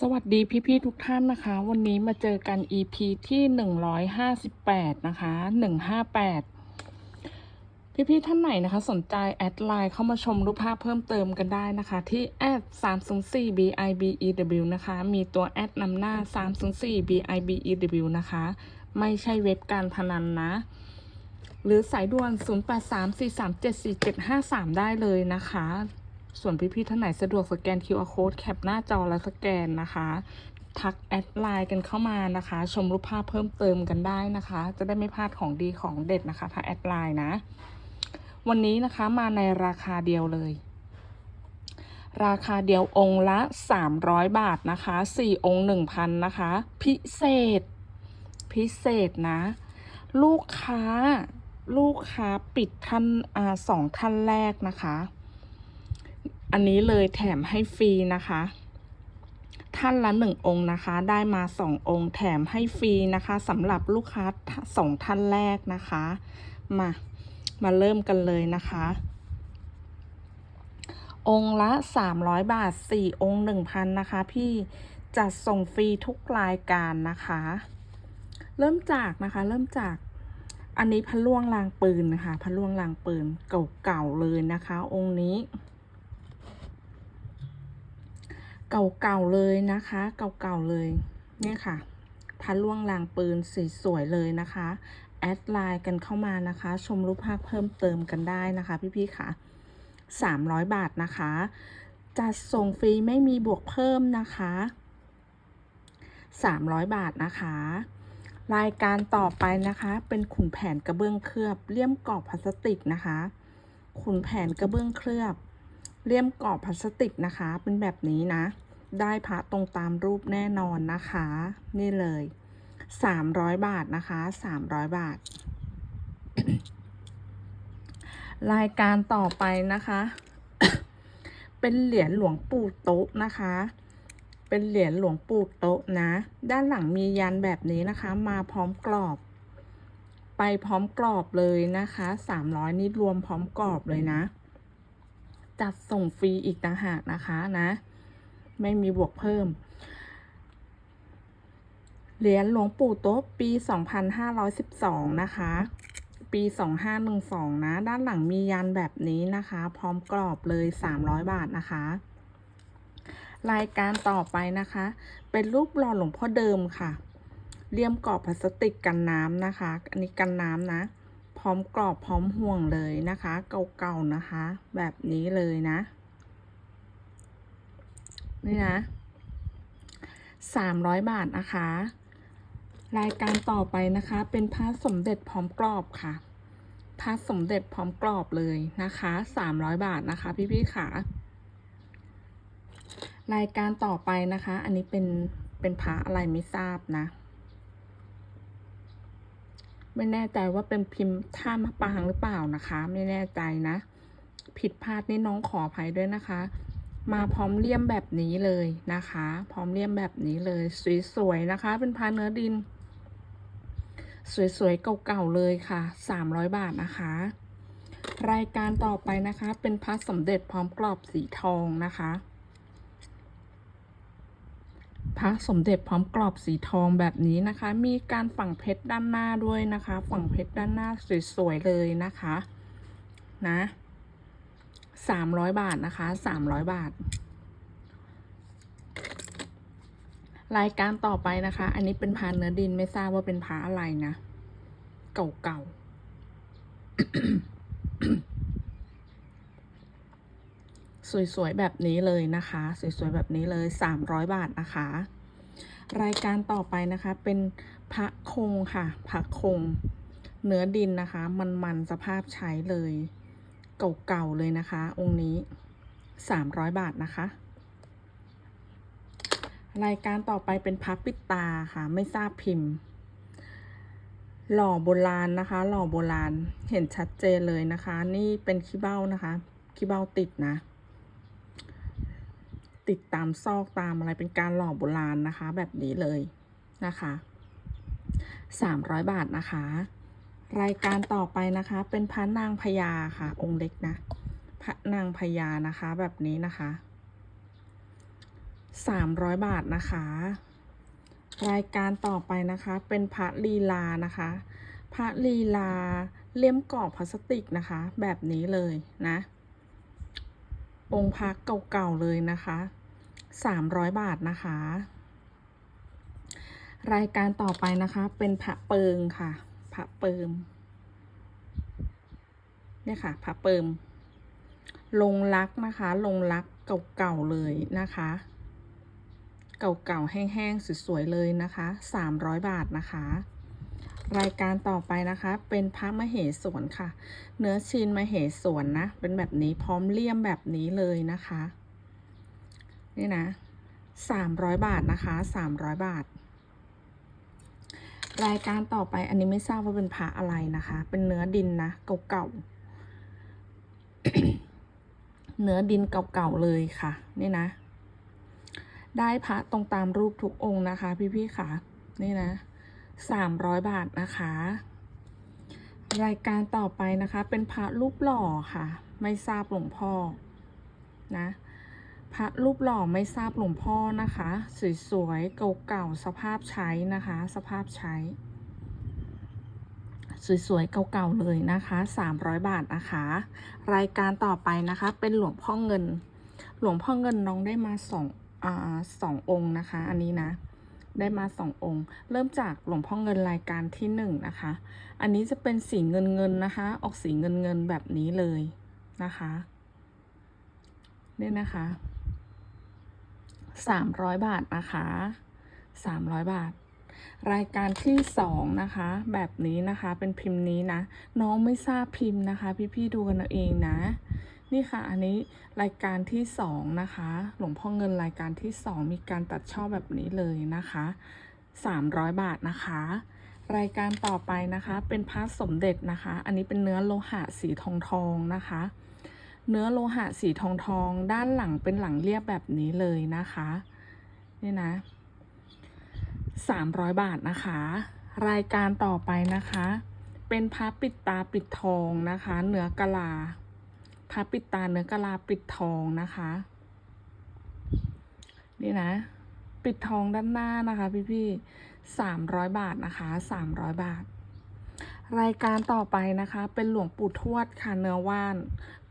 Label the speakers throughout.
Speaker 1: สวัสดีพี่ๆทุกท่านนะคะ วันนี้มาเจอกัน EP ที่ 158 นะคะ 158 พี่ๆท่านไหนนะคะ สนใจแอดไลน์เข้ามาชมรูปภาพเพิ่มเติมกันได้นะคะ ที่แอด304 bibew นะคะ มีตัวแอดนำหน้า304 bibew นะคะ ไม่ใช่เว็บการพนันนะ หรือสายด่วน 0834374753 ได้เลยนะคะ ส่วนพี่ๆท่านไหนสะดวกสแกน QR code แคปหน้าจอแล้วสแกนนะคะ ทักแอดไลน์กันเข้ามานะคะ ชมรูปภาพเพิ่มเติมกันได้นะคะ จะได้ไม่พลาดของดีของเด็ดนะคะ ถ้าแอดไลน์นะ วันนี้นะคะมาในราคาเดียวเลย ราคาเดียวองค์ละ 300 บาทนะคะ4องค์1,000นะคะ พิเศษ พิเศษนะ ลูกค้าลูกค้าปิดท่านอสองท่านแรกนะคะ อันนี้เลยแถมให้ฟรีนะคะ ท่านละหนึ่งองค์นะคะ ได้มาสององค์แถมให้ฟรีนะคะสำหรับลูกค้าสองท่านแรกนะคะ มา มาเริ่มกันเลยนะคะ องค์ละ300บาท4องค์1,000นะคะพี่จัดส่งฟรีทุกรายการนะคะ เริ่มจากนะคะ เริ่มจาก อันนี้พะล่วงลางปืนนะคะพะล่วงลางปืนเก่าๆเลยนะคะ องค์นี้ เก่าๆเลยนะคะ เก่าๆเลย เนี่ยค่ะพันล่วงลางปืนสสวยๆเลยนะคะ แอดไลน์กันเข้ามานะคะ ชมรูปภาพเพิ่มเติมกันได้นะคะ พี่ๆค่ะ 300 บาทนะคะ จัดส่งฟรีไม่มีบวกเพิ่มนะคะ 300 บาทนะคะ รายการต่อไปนะคะ เป็นขุนแผนกระเบื้องเคลือบเลี่ยมกรอบพลาสติกนะคะ ขุนแผนกระเบื้องเคลือบ เลี่ยมกรอบพลาสติกนะคะ เป็นแบบนี้นะ ได้พระตรงตามรูปแน่นอนนะคะ นี่เลย 300 บาทนะคะ300 บาท รายการต่อไปนะคะ เป็นเหรียญหลวงปู่โต๊ะนะคะเป็นเหรียญหลวงปู่โต๊ะนะ ด้านหลังมียันแบบนี้นะคะ มาพร้อมกรอบ ไปพร้อมกรอบเลยนะคะ 300 นี่รวมพร้อมกรอบเลยนะ จัดส่งฟรีอีกต่างหากนะคะนะ ไม่มีบวกเพิ่ม เหรียญหลวงปู่โต๊ะปี 2512 นะคะ ปี 2512 นะ ด้านหลังมียันแบบนี้นะคะ พร้อมกรอบเลย 300 บาทนะคะรายการต่อไปนะคะ เป็นรูปหล่อหลวงพ่อเดิมค่ะเลี่ยมกรอบพลาสติกกันน้ำนะคะ อันนี้กันน้ำนะ ร้อมกรอบพร้อมห่วงเลยนะคะ เก่าๆนะคะ แบบนี้เลยนะ นี่นะ300บาทนะคะ รายการต่อไปนะคะ เป็นพระสมเด็จพร้อมกรอบค่ะพระสมเด็จพร้อมกรอบเลยนะคะ300บาทนะคะ พี่ๆค่ะรายการต่อไปนะคะ อันนี้เป็นเป็นพระอะไรไม่ทราบนะ ไม่แน่ใจว่าเป็นพิมพ์ท่ามะปางหรือเปล่านะคะ ไม่แน่ใจนะ ผิดพลาดนี่น้องขออภัยด้วยนะคะ มาพร้อมเลี่ยมแบบนี้เลยนะคะ พร้อมเลี่ยมแบบนี้เลย สวยๆนะคะ เป็นพาเนื้อดิน สวยๆเก่าๆเลยค่ะ 300 บาทนะคะ รายการต่อไปนะคะ เป็นพระสมเด็จพร้อมกรอบสีทองนะคะ พระสมเด็จพร้อมกรอบสีทองแบบนี้นะคะ มีการฝังเพชรด้านหน้าด้วยนะคะ ฝังเพชรด้านหน้าสวยๆเลยนะคะนะสามร้อยบาทนะคะสามร้อยบาท รายการต่อไปนะคะ อันนี้เป็นพาเนื้อดินไม่ทราบว่าเป็นพาอะไรนะ เก่าๆ สวยๆ แบบนี้เลยนะคะ สวยๆ แบบนี้เลย300บาทนะคะ รายการต่อไปนะคะเป็นพระคงค่ะพระคง เนื้อดินนะคะ มันๆสภาพใช้เลย เก่าๆเลยนะคะ องค์นี้ 300 บาทนะคะ รายการต่อไปเป็นพับปิดตาค่ะ ไม่ทราบพิมพ์ หล่อโบราณนะคะ หล่อโบราณเห็นชัดเจนเลยนะคะ นี่เป็นขี้เบ้านะคะขี้เบ้าติดนะ ติดตามซอกตามอะไรเป็นการหล่อโบราณนะคะ แบบนี้เลยนะคะ300 บาทนะคะ รายการต่อไปนะคะ เป็นพระนางพญาค่ะ องค์เล็กนะพระนางพญานะคะ แบบนี้นะคะ300 บาทนะคะ รายการต่อไปนะคะ เป็นพระลีลานะคะ พระลีลาเลี่ยมกรอบพลาสติกนะคะ แบบนี้เลยนะ องค์พระเก่าๆเลยนะคะ300บาทนะคะ รายการต่อไปนะคะ เป็นพระเปิงค่ะ พระเปิมเนี่ยค่ะพระเปิมลงรักนะคะ ลงรักเก่าๆเลยนะคะ เก่าๆแห้งๆสวยๆเลยนะคะ300บาทนะคะ รายการต่อไปนะคะ เป็นพระมเหสวนค่ะ เนื้อชินมเหสวนนะ เป็นแบบนี้พร้อมเลี่ยมแบบนี้เลยนะคะ นี่นะ300บาทนะคะ300บาท รายการต่อไปอันนี้ไม่ทราบว่าเป็นพระอะไรนะคะ เป็นเนื้อดินนะเก่าๆเนื้อดินเก่าๆเลยค่ะ นี่นะ ได้พระตรงตามรูปทุกองค์นะคะ พี่ๆค่ะ นี่นะ สามร้อยบาทนะคะ รายการต่อไปนะคะเป็นพระรูปหล่อค่ะ ไม่ทราบหลวงพ่อนะพระรูปหล่อไม่ทราบหลวงพ่อนะคะ สวยๆเก่าๆสภาพใช้นะคะ สภาพใช้ สวยๆเก่าๆเลยนะคะ 300 บาทนะคะ รายการต่อไปนะคะเป็นหลวงพ่อเงิน หลวงพ่อเงินน้องได้มาสองอ่าสององค์นะคะ อันนี้นะ ได้มาสององค์ เริ่มจากหลวงพ่อเงินรายการที่หนึ่งนะคะ อันนี้จะเป็นสีเงินเงินนะคะ ออกสีเงินเงินแบบนี้เลยนะคะเนี่ยนะคะสามร้อยบาทนะคะสามร้อยบาท รายการที่สองนะคะ แบบนี้นะคะเป็นพิมพ์นี้นะ น้องไม่ทราบพิมพ์นะคะ พี่ๆดูกันเอาเองนะ นี่ค่ะ อันนี้รายการที่สองนะคะ หลวงพ่อเงินรายการที่สองมีการตัดช่อแบบนี้เลยนะคะสามร้อยบาทนะคะ รายการต่อไปนะคะ เป็นพระสมเด็จนะคะ อันนี้เป็นเนื้อโลหะสีทองทองนะคะ เนื้อโลหะสีทองทอง ด้านหลังเป็นหลังเรียบแบบนี้เลยนะคะนี่นะสามร้อยบาทนะคะ รายการต่อไปนะคะ เป็นพระปิดตาปิดทองนะคะ เนื้อกะลา พระปิดตาเนื้อกะลาปิดทองนะคะ นี่นะ ปิดทองด้านหน้านะคะพี่ๆสามร้อยบาทนะคะสามร้อยบาท รายการต่อไปนะคะ เป็นหลวงปู่ทวดค่ะเนื้อว่าน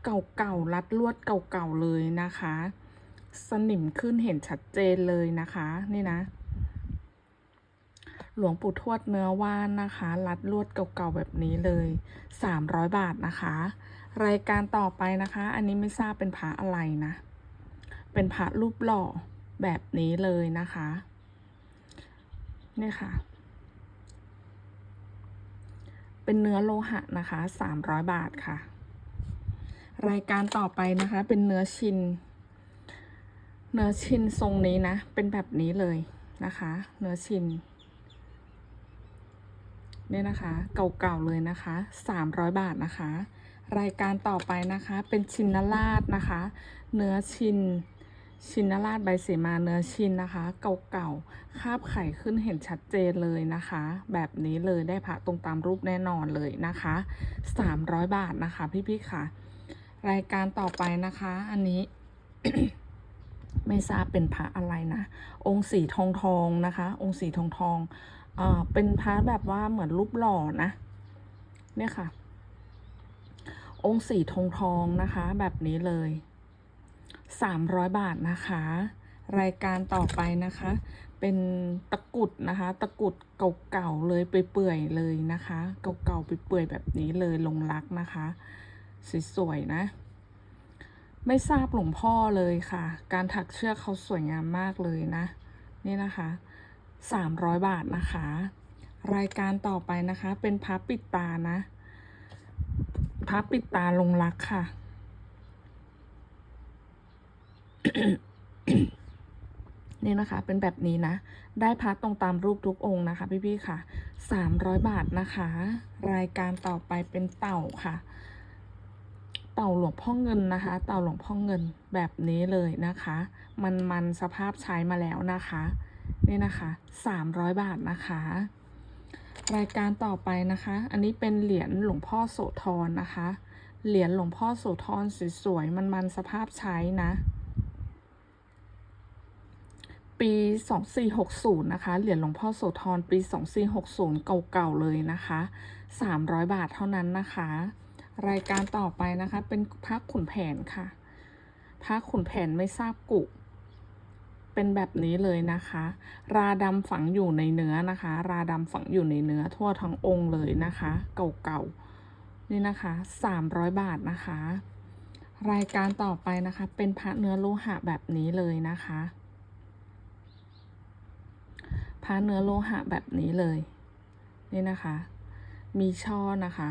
Speaker 1: เก่าๆรัดลวดเก่าๆเลยนะคะ สนิมขึ้นเห็นชัดเจนเลยนะคะ นี่นะ หลวงปู่ทวดเนื้อว่านนะคะ รัดลวดเก่าๆแบบนี้เลย300บาทนะคะ รายการต่อไปนะคะ อันนี้ไม่ทราบเป็นพระอะไรนะ เป็นพระรูปหล่อแบบนี้เลยนะคะนี่ค่ะ เป็นเนื้อโลหะนะคะ300บาทค่ะ รายการต่อไปนะคะ เป็นเนื้อชิน เนื้อชินทรงนี้นะ เป็นแบบนี้เลยนะคะ เนื้อชินเนี่ยนะคะ เก่าๆเลยนะคะ300บาทนะคะ รายการต่อไปนะคะ เป็นชินนราชนะคะ เนื้อชิน ชินนราชใบเสมาเนื้อชินนะคะ เก่าๆคาบไข่ขึ้นเห็นชัดเจนเลยนะคะ แบบนี้เลยได้พระตรงตามรูปแน่นอนเลยนะคะ 300 บาทนะคะ พี่ๆค่ะ รายการต่อไปนะคะ อันนี้ ไม่ทราบเป็นพระอะไรนะ องค์สีทองทองนะคะ องค์สีทองทอง อ่า เป็นพระแบบว่าเหมือนรูปหล่อนะ เนี่ยค่ะ องค์สีทองทองนะคะ แบบนี้เลย 300 บาทนะคะ รายการต่อไปนะคะ เป็นตะกุดนะคะ ตะกุดเก่าๆเลยไปเปื่อยๆเลยนะคะ เก่าๆไปเปื่อยๆแบบนี้เลยลงรักนะคะสวยๆนะ ไม่ทราบหลวงพ่อเลยค่ะ การถักเชือกเขาสวยงามมากเลยนะ นี่นะคะ300 บาทนะคะ รายการต่อไปนะคะ เป็นพับปิดตานะ พับปิดตาลงรักค่ะ นี่นะคะ เป็นแบบนี้นะ ได้พัดตรงตามรูปทุกองค์นะคะ พี่ๆค่ะ300บาทนะคะ รายการต่อไปเป็นเต่าค่ะ เต่าหลวงพ่อเงินนะคะ เต่าหลวงพ่อเงินแบบนี้เลยนะคะ มันมันสภาพใช้มาแล้วนะคะ นี่นะคะ300บาทนะคะ รายการต่อไปนะคะ อันนี้เป็นเหรียญหลวงพ่อโสธรนะคะ เหรียญหลวงพ่อโสธรสวยๆมันมันๆ สภาพใช้นะ ปี 2460 นะคะ เหรียญหลวงพ่อโสธรปี 2460 เก่าๆ เลยนะคะ 300 บาทเท่านั้นนะคะ รายการต่อไปนะคะ เป็นพระขุนแผนค่ะ พระขุนแผนไม่ทราบกุก เป็นแบบนี้เลยนะคะ ราดำฝังอยู่ในเนื้อนะคะ ราดำฝังอยู่ในเนื้อทั่วทั้งองค์เลยนะคะ เก่าๆนี่นะคะ 300 บาทนะคะ รายการต่อไปนะคะ เป็นพระเนื้อโลหะแบบนี้เลยนะคะพระเนื้อโลหะแบบนี้เลยนี่นะคะ มีช่อนะคะ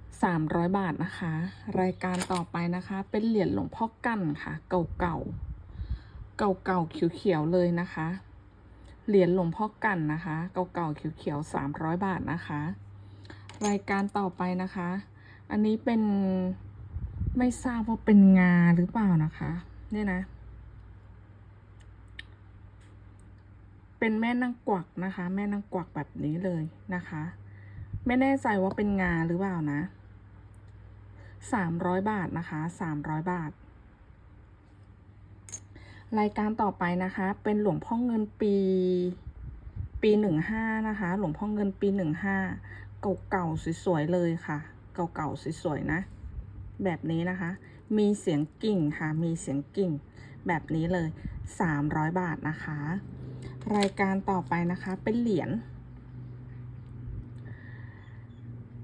Speaker 1: 300 บาทนะคะ รายการต่อไปนะคะ เป็นเหรียญหลวงพ่อกั้นค่ะ เก่าๆ เก่าๆเขียวๆเลยนะคะ เหรียญหลวงพ่อกันนะคะ เก่าๆเขียวๆ300บาทนะคะ รายการต่อไปนะคะ อันนี้เป็นไม่ทราบว่าเป็นงาหรือเปล่านะคะเนี่ยนะ เป็นแม่นางกวักนะคะ แม่นางกวักแบบนี้เลยนะคะ ไม่แน่ใจว่าเป็นงาหรือเปล่านะสามร้อยบาทนะคะสามร้อยบาท รายการต่อไปนะคะ เป็นหลวงพ่อเงินปี ปีหนึ่งห้านะคะ หลวงพ่อเงินปีหนึ่งห้าเก่าๆสวยๆเลยค่ะ เก่าๆสวยๆนะ แบบนี้นะคะ มีเสียงกิ่งค่ะ มีเสียงกิ่ง แบบนี้เลย 300 บาทนะคะ รายการต่อไปนะคะเป็นเหรียญ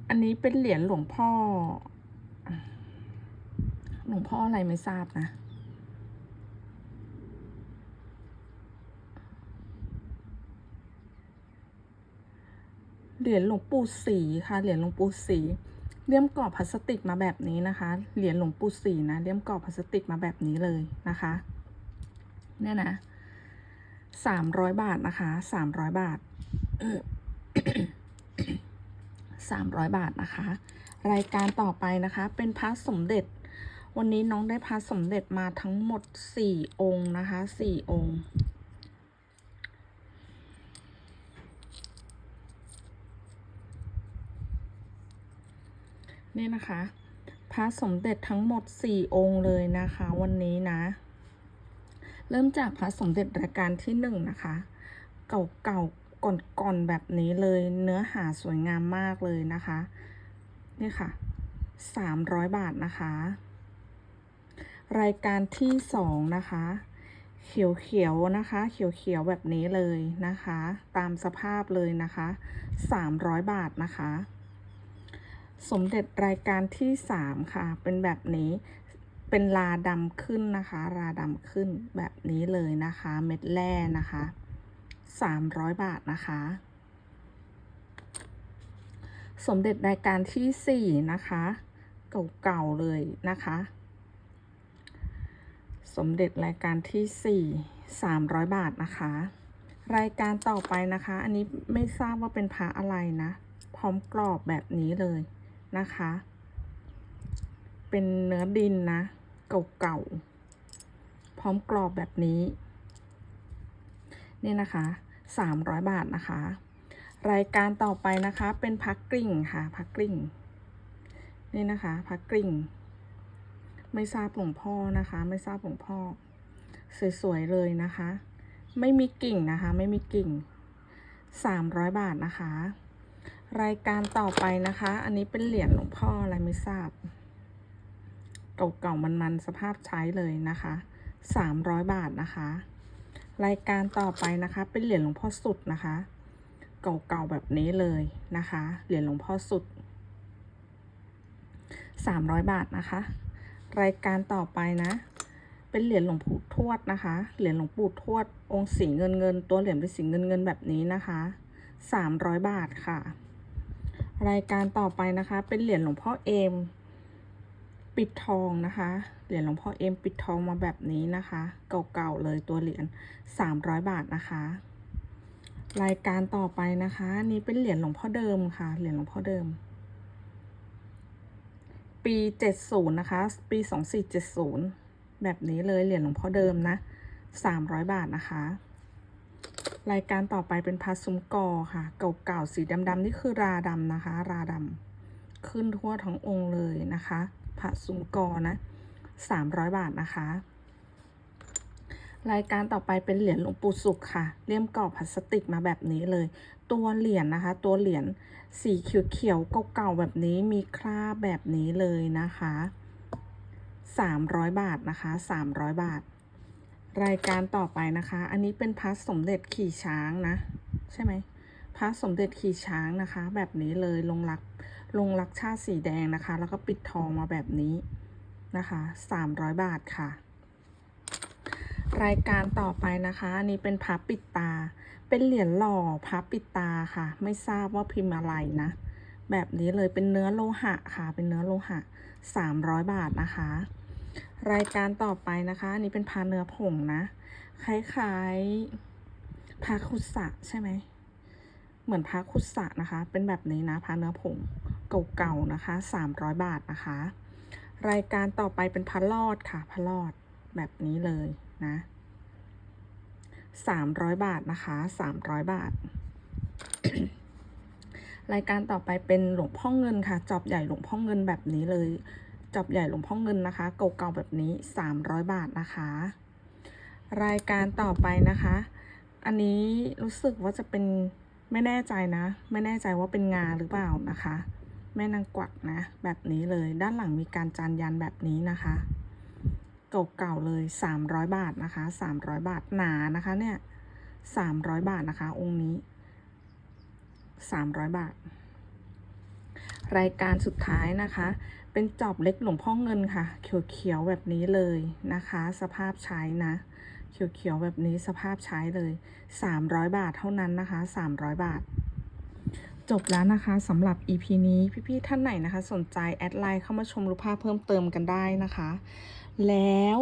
Speaker 1: อันนี้เป็นเหรียญหลวงพ่อ หลวงพ่ออะไรไม่ทราบนะ เหรียญหลวงปู่ศรีค่ะ เหรียญหลวงปู่ศรีเลี่ยมกรอบพลาสติกมาแบบนี้นะคะ เหรียญหลวงปู่ศรีนะ เลี่ยมกรอบพลาสติกมาแบบนี้เลยนะคะ เนี่ยนะสามร้อยบาทนะคะสามร้อยบาทสามร้อยบาทนะคะ รายการต่อไปนะคะ เป็นพระสมเด็จ วันนี้น้องได้พระสมเด็จมาทั้งหมดสี่องค์นะคะสี่องค์ นี่นะคะพระสมเด็จทั้งหมด 4 องค์เลยนะคะ วันนี้นะ เริ่มจากพระสมเด็จรายการที่1นงนะคะ เก่าๆก่อนๆแบบนี้เลยเนื้อหาสวยงามมากเลยนะคะ นี่ค่ะ 300 บาทนะคะ รายการที่ 2 นะคะ เขียวๆนะคะ เขียวๆแบบนี้เลยนะคะ ตามสภาพเลยนะคะ 300 บาทนะคะ สมเด็จรายการที่สามค่ะ เป็นแบบนี้ เป็นลาดำขึ้นนะคะราดำขึ้นแบบนี้เลยนะคะ เม็ดแร่นะคะสามร้อยบาทนะคะ สมเด็จรายการที่สี่นะคะ เก่าๆเลยนะคะ สมเด็จรายการที่สี่สามร้อยบาทนะคะ รายการต่อไปนะคะ อันนี้ไม่ทราบว่าเป็นพระอะไรนะ พร้อมกรอบแบบนี้เลย นะคะ เป็นเนื้อดินนะเก่าๆ พร้อมกรอบแบบนี้ นี่นะคะ 300 บาทนะคะ รายการต่อไปนะคะเป็นพักกริ่งค่ะพักกริ่ง นี่นะคะพักกริ่ง ไม่ทราบหลวงพ่อนะคะ ไม่ทราบหลวงพ่อ สวยๆ เลยนะคะ ไม่มีกิ่งนะคะ ไม่มีกิ่ง 300 บาทนะคะ รายการต่อไปนะคะ อันนี้เป็นเหรียญหลวงพ่ออะไรไม่ทราบเก่าๆมันๆสภาพใช้เลยนะคะ300บาทนะคะ รายการต่อไปนะคะ เป็นเหรียญหลวงพ่อสุดนะคะ เก่าๆแบบนี้เลยนะคะ เหรียญหลวงพ่อสุด300บาทนะคะ รายการต่อไปนะ เป็นเหรียญหลวงปู่ทวดนะคะ เหรียญหลวงปู่ทวดองค์สีเงินเงินตัวเหรียญเป็นสีเงินเงินแบบนี้นะคะ300บาทค่ะ รายการต่อไปนะคะ เป็นเหรียญหลวงพ่อเอม ปิดทองนะคะ เหรียญหลวงพ่อเอมปิดทองมาแบบนี้นะคะ เก่าๆเลยตัวเหรียญ300 บาทนะคะ รายการต่อไปนะคะนนี้เป็นเหรียญหลวงพ่อเดิมค่ะ เหรียญหลวงพ่อเดิม ปี 70 นะคะ ปี 2470 แบบนี้เลยเหรียญหลวงพ่อเดิมนะ300 บาทนะคะ รายการต่อไปเป็นพาซุ้มกอค่ะ เก่าๆสีดำๆนี่คือราดำนะคะ ราดำขึ้นทั่วทั้งองค์เลยนะคะพระซุ้มกอนะ300บาทนะคะ รายการต่อไปเป็นเหรียญหลวงปู่สุขค่ะเลี่ยมกรอบพลาสติกมาแบบนี้เลย ตัวเหรียญนะคะ ตัวเหรียญสีเขียวๆเก่าๆแบบนี้มีคราบแบบนี้เลยนะคะ300บาทนะคะ300บาท รายการต่อไปนะคะ อันนี้เป็นพระสมเด็จขี่ช้างนะ ใช่ไหมพระสมเด็จขี่ช้างนะคะ แบบนี้เลยลงรักลงรักชาติสีแดงนะคะ แล้วก็ปิดทองมาแบบนี้นะคะ300บาทค่ะ รายการต่อไปนะคะ อันนี้เป็นพับปิดตา เป็นเหรียญหล่อพับปิดตาค่ะ ไม่ทราบว่าพิมพ์อะไรนะ แบบนี้เลยเป็นเนื้อโลหะค่ะ เป็นเนื้อโลหะ300บาทนะคะ รายการต่อไปนะคะอันนี้เป็นพาเนื้อผงนะ คล้ายๆพาคุสะใช่ไหม เหมือนพาคุสะนะคะ เป็นแบบนี้นะพาเนื้อผงเก่าๆนะคะ300บาทนะคะ รายการต่อไปเป็นพาลอดค่ะพาลอดแบบนี้เลยนะ300บาทนะคะ300บาท รายการต่อไปเป็นหลวงพ่อเงินค่ะ จอบใหญ่หลวงพ่อเงินแบบนี้เลย จอบใหญ่หลวงพ่อเงินนะคะเก่าๆแบบนี้ 300 บาทนะคะ รายการต่อไปนะคะ อันนี้รู้สึกว่าจะเป็นไม่แน่ใจนะ ไม่แน่ใจว่าเป็นงาหรือเปล่านะคะ แม่นางกวักนะ แบบนี้เลยด้านหลังมีการจานยันแบบนี้นะคะเก่าๆเลย 300 บาทนะคะ 300 บาทหนานะคะเนี่ย300 บาทนะคะ องค์นี้ 300 บาท รายการสุดท้ายนะคะ เป็นจอบเล็กหลวงพ่อเงินค่ะ เขียวๆแบบนี้เลยนะคะ สภาพใช้นะ เขียวๆแบบนี้สภาพใช้เลย 300 บาทเท่านั้นนะคะ 300 บาท จบแล้วนะคะสำหรับ EP นี้พี่ๆท่านไหนนะคะ สนใจแอดไลน์เข้ามาชมรูปภาพเพิ่มเติมกันได้นะคะ แล้ว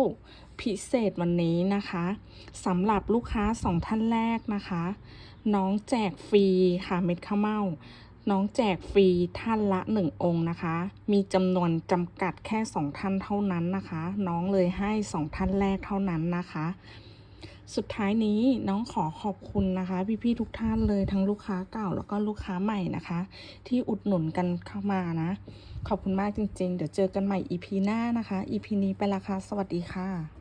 Speaker 1: พิเศษวันนี้นะคะสำหรับลูกค้าสองท่านแรกนะคะ น้องแจกฟรีค่ะเม็ดข้าวเม่า น้องแจกฟรีท่านละหนึ่งองค์นะคะ มีจำนวนจำกัดแค่สองท่านเท่านั้นนะคะ น้องเลยให้สองท่านแรกเท่านั้นนะคะ สุดท้ายนี้น้องขอขอบคุณนะคะ พี่ๆทุกท่านเลยทั้งลูกค้าเก่าแล้วก็ลูกค้าใหม่นะคะ ที่อุดหนุนกันเข้ามานะ ขอบคุณมากจริงๆ เดี๋ยวเจอกันใหม่ EP หน้านะคะ EP นี้ไปละค่ะสวัสดีค่ะ